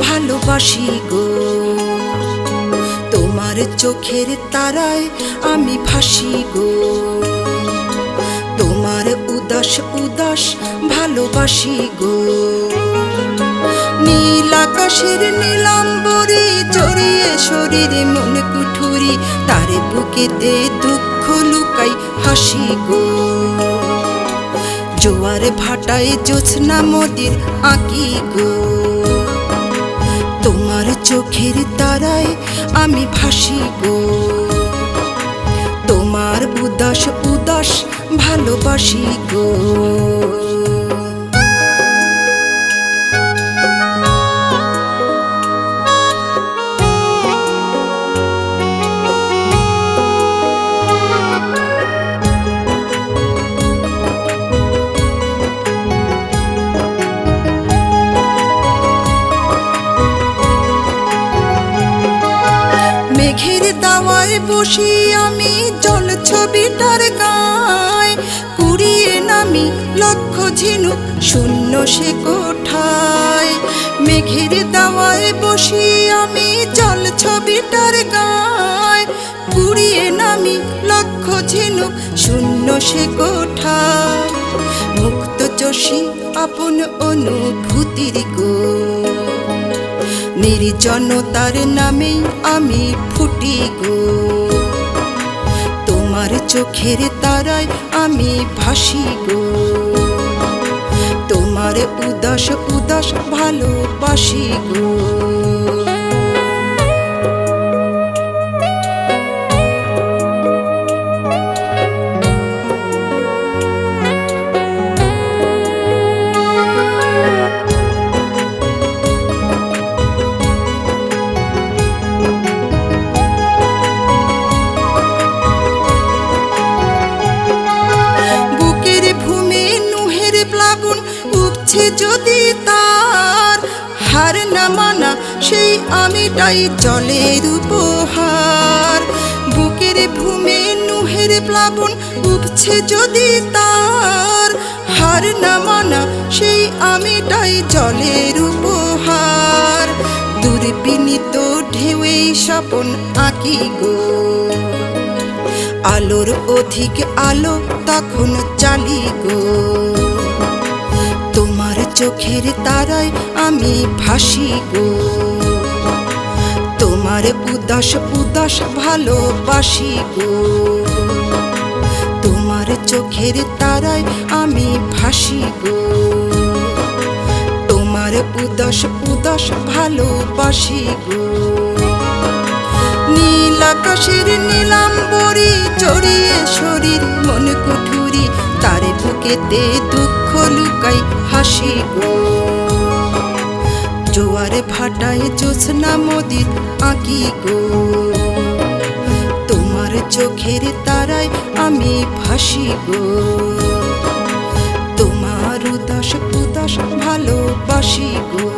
ভালোবাসি গো। তোমার চোখের তারায় আমি ভাসি গো। তোমার উদাস উদাস ভালোবাসি গো। নীল আকাশের নীলাম্বরে জড়িয়ে শরীরে মন কুঠুরি, তারে বুকেতে দুঃখ লুকাই হাসি গো। জোয়ার ভাটায় জোছনা মদির আঁকি গো। তোমার চোখের তারায় আমি ভাসি গো। তোমার উদাস উদাস ভালোবাসি গো। দাওয়ায় বসি আমি জল ছবিটার গায়। কুড়িয়ে নামি লক্ষ ঝিনুক, শূন্য সে কোঠায়। মেঘের দাওয়ায় বসি আমি জল ছবিটার গায়। কুড়িয়ে নামি লক্ষ ঝিনুক, শূন্য সে কোঠায়। মুক্ত চষি আপন অনুভূতির গো নির্জনতার নামে আমি ফুটি গো। তোমার চোখের তারায় আমি ভাসি গো। তোমার উদাস উদাস ভালোবাসি গো। প্লাবন উপছে যদি তার। হার না মানা, সেই আমিটাই জলের উপহার। বুকের ভূমি নুহের প্লাবন উপছে যদি তার। হার না মানা, সেই আমিটাই জলের উপহার। দুর্বিনীত ঢেউই স্বপন আঁকি গো। আলোর অধিক আলো তখন চালি গো। চোখের তারায় আমি ভাসি গো তোমার উদাস উদাস ভালোবাসি গো তোমার চোখের তারায় আমি ভাসি গো তোমার উদাস উদাস ভালোবাসি গো নীল আকাশের নীলাম্বরি জড়িয়ে শরীর মন কুঠুরি, তারে বুকেতে দুঃখ লুকাই হাসি গো জোয়ার ভাটায় জোৎস্না মদির আঁকি গো তোমার চোখের তারায় আমি ভাসি গো তোমার উদাস উদাস ভালোবাসি গো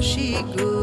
she goes.